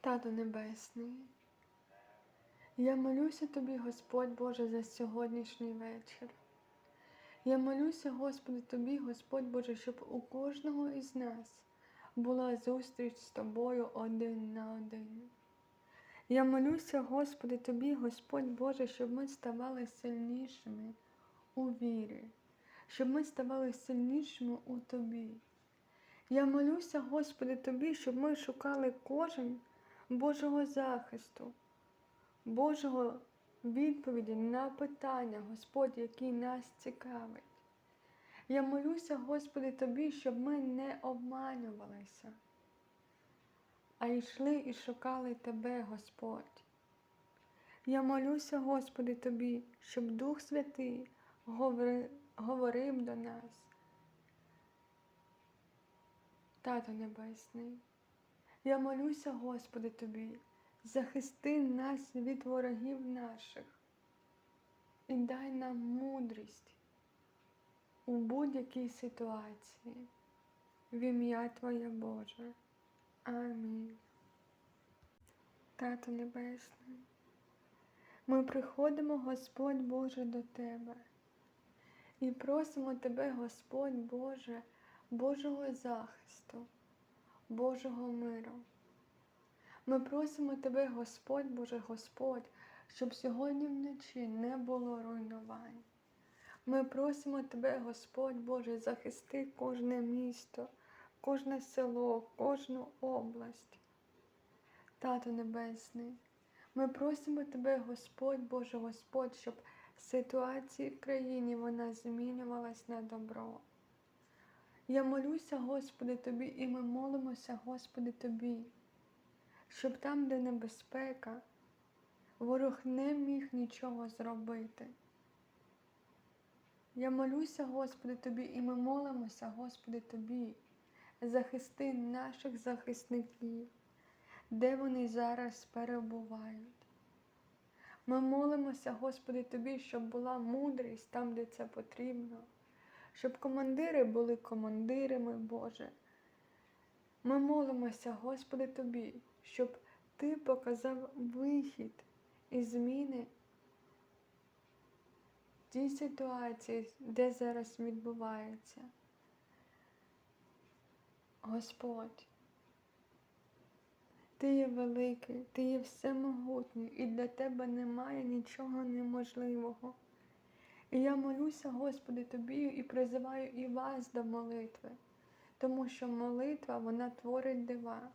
Тато Небесний, я молюся тобі, Господь Боже, за сьогоднішній вечір. Я молюся, Господи, тобі, Господь Боже, щоб у кожного із нас була зустріч з тобою один на один. Я молюся, Господи, тобі, Господь Боже, щоб ми ставали сильнішими у вірі, щоб ми ставали сильнішими у Тобі. Я молюся, Господи, Тобі, щоб ми шукали кожен Божого захисту, Божого відповіді на питання, Господь, які нас цікавить. Я молюся, Господи, Тобі, щоб ми не обманювалися, а йшли і шукали Тебе, Господь. Я молюся, Господи, Тобі, щоб Дух Святий говорив до нас. Тато Небесний, я молюся, Господи, Тобі, захисти нас від ворогів наших і дай нам мудрість у будь-якій ситуації. В ім'я Твоє Боже. Амінь. Тато Небесний, ми приходимо, Господь Боже, до Тебе і просимо Тебе, Господь Боже, Божого захисту, Божого миру. Ми просимо Тебе, Господь Боже, Господь, щоб сьогодні вночі не було руйнувань. Ми просимо Тебе, Господь Боже, захисти кожне місто, кожне село, кожну область. Тато Небесний, ми просимо Тебе, Господь Боже, Господь, щоб ситуація в країні вона змінювалась на добро. Я молюся, Господи, Тобі, і ми молимося, Господи, Тобі, щоб там, де небезпека, ворог не міг нічого зробити. Я молюся, Господи, Тобі, і ми молимося, Господи, Тобі, захисти наших захисників, де вони зараз перебувають. Ми молимося, Господи, Тобі, щоб була мудрість там, де це потрібно, щоб командири були командирами, Боже. Ми молимося, Господи, Тобі, щоб Ти показав вихід і зміни в тій ситуації, де зараз відбувається. Господь, Ти є великий, Ти є всемогутній, і для Тебе немає нічого неможливого. І я молюся, Господи, Тобі і призиваю і вас до молитви, тому що молитва, вона творить дива.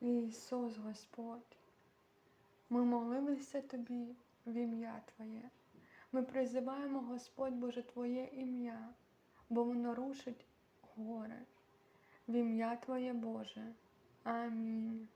Ісус Господь, ми молилися Тобі в ім'я Твоє. Ми призиваємо, Господь Боже, Твоє ім'я, бо воно рушить гори. В ім'я Твоє Боже. Амінь.